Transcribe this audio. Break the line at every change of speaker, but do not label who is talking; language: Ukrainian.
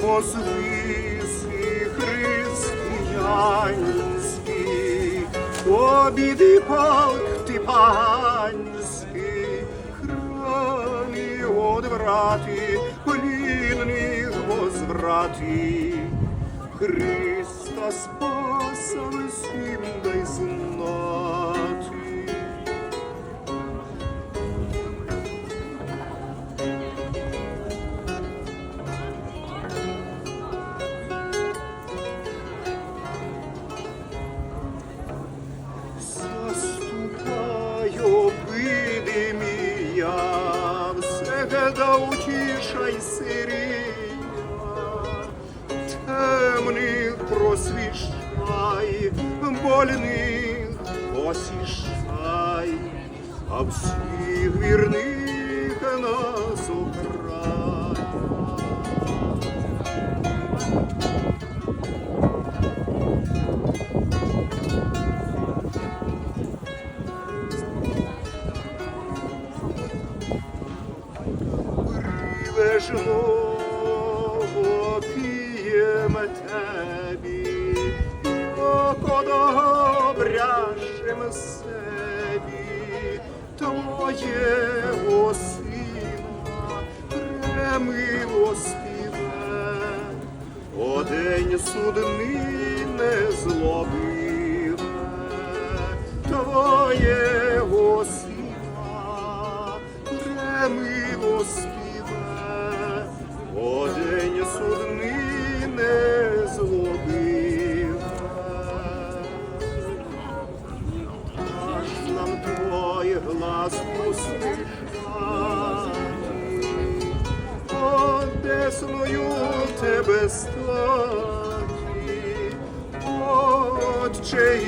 возвиси християнські, обіди полк ти панський, храни одврати, плінних возврати. Христа спаса всім дай знати. Все утішай сирія, темних просвіщай, больних посіщай, а всіх вірних Прилежно пієм тебі, око добряшим себі, Твоєго сина премило співе, о день судний не злобиве, глас услышати, Одесною тебе стати, Отче